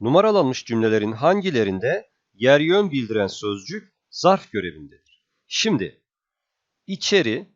Numaralanmış cümlelerin hangilerinde yer yön bildiren sözcük zarf görevindedir? Şimdi içeri,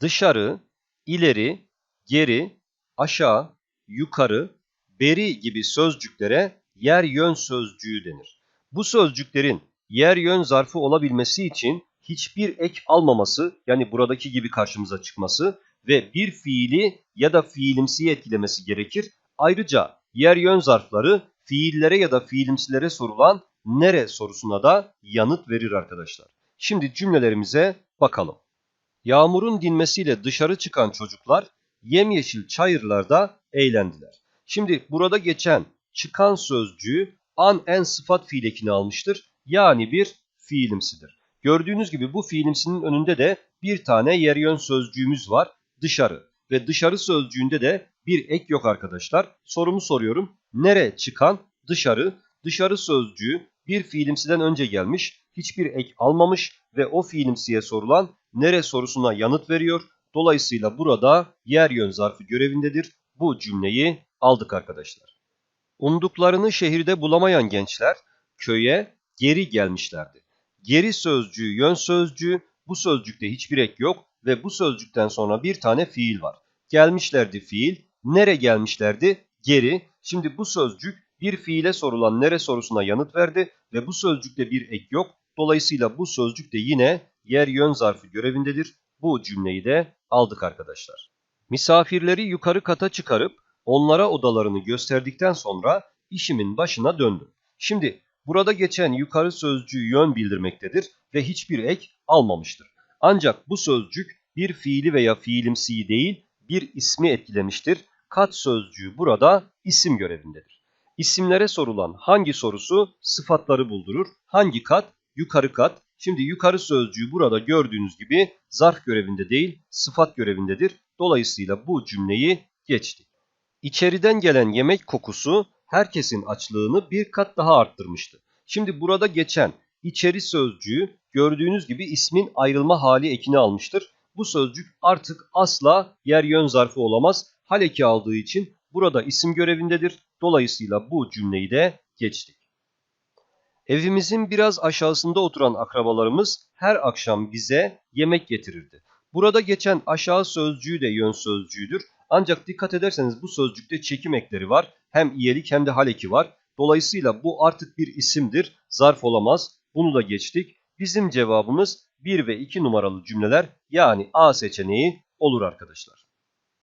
dışarı, ileri, geri, aşağı, yukarı, beri gibi sözcüklere yer yön sözcüğü denir. Bu sözcüklerin yer yön zarfı olabilmesi için hiçbir ek almaması yani buradaki gibi karşımıza çıkması ve bir fiili ya da fiilimsiyi etkilemesi gerekir. Ayrıca yer yön zarfları fiillere ya da fiilimsilere sorulan nere sorusuna da yanıt verir arkadaşlar. Şimdi cümlelerimize bakalım. Yağmurun dinmesiyle dışarı çıkan çocuklar yemyeşil çayırlarda eğlendiler. Şimdi burada geçen çıkan sözcüğü an en sıfat fiil ekini almıştır. Yani bir fiilimsidir. Gördüğünüz gibi bu fiilimsinin önünde de bir tane yer yön sözcüğümüz var. Dışarı. Ve dışarı sözcüğünde de bir ek yok arkadaşlar. Sorumu soruyorum. Nere çıkan? Dışarı. Dışarı sözcüğü bir fiilimsiden önce gelmiş. Hiçbir ek almamış ve o fiilimsiye sorulan nere sorusuna yanıt veriyor. Dolayısıyla burada yer yön zarfı görevindedir. Bu cümleyi aldık arkadaşlar. Umduklarını şehirde bulamayan gençler köye geri gelmişlerdi. Geri sözcüğü, yön sözcüğü, bu sözcükte hiçbir ek yok ve bu sözcükten sonra bir tane fiil var. Gelmişlerdi fiil, nere gelmişlerdi? Geri. Şimdi bu sözcük bir fiile sorulan nere sorusuna yanıt verdi ve bu sözcükte bir ek yok. Dolayısıyla bu sözcük de yine yer yön zarfı görevindedir. Bu cümleyi de aldık arkadaşlar. Misafirleri yukarı kata çıkarıp onlara odalarını gösterdikten sonra işimin başına döndüm. Şimdi burada geçen yukarı sözcüğü yön bildirmektedir ve hiçbir ek almamıştır. Ancak bu sözcük bir fiili veya fiilimsiyi değil bir ismi etkilemiştir. Kat sözcüğü burada isim görevindedir. İsimlere sorulan hangi sorusu sıfatları buldurur? Hangi kat? Yukarı kat. Şimdi yukarı sözcüğü burada gördüğünüz gibi zarf görevinde değil sıfat görevindedir. Dolayısıyla bu cümleyi geçtik. İçeriden gelen yemek kokusu herkesin açlığını bir kat daha arttırmıştı. Şimdi burada geçen içeri sözcüğü gördüğünüz gibi ismin ayrılma hali ekini almıştır. Bu sözcük artık asla yer yön zarfı olamaz. Hal eki aldığı için burada isim görevindedir. Dolayısıyla bu cümleyi de geçtik. Evimizin biraz aşağısında oturan akrabalarımız her akşam bize yemek getirirdi. Burada geçen aşağı sözcüğü de yön sözcüğüdür. Ancak dikkat ederseniz bu sözcükte çekim ekleri var. Hem iyelik hem de hal eki var. Dolayısıyla bu artık bir isimdir. Zarf olamaz. Bunu da geçtik. Bizim cevabımız 1 ve 2 numaralı cümleler yani A seçeneği olur arkadaşlar.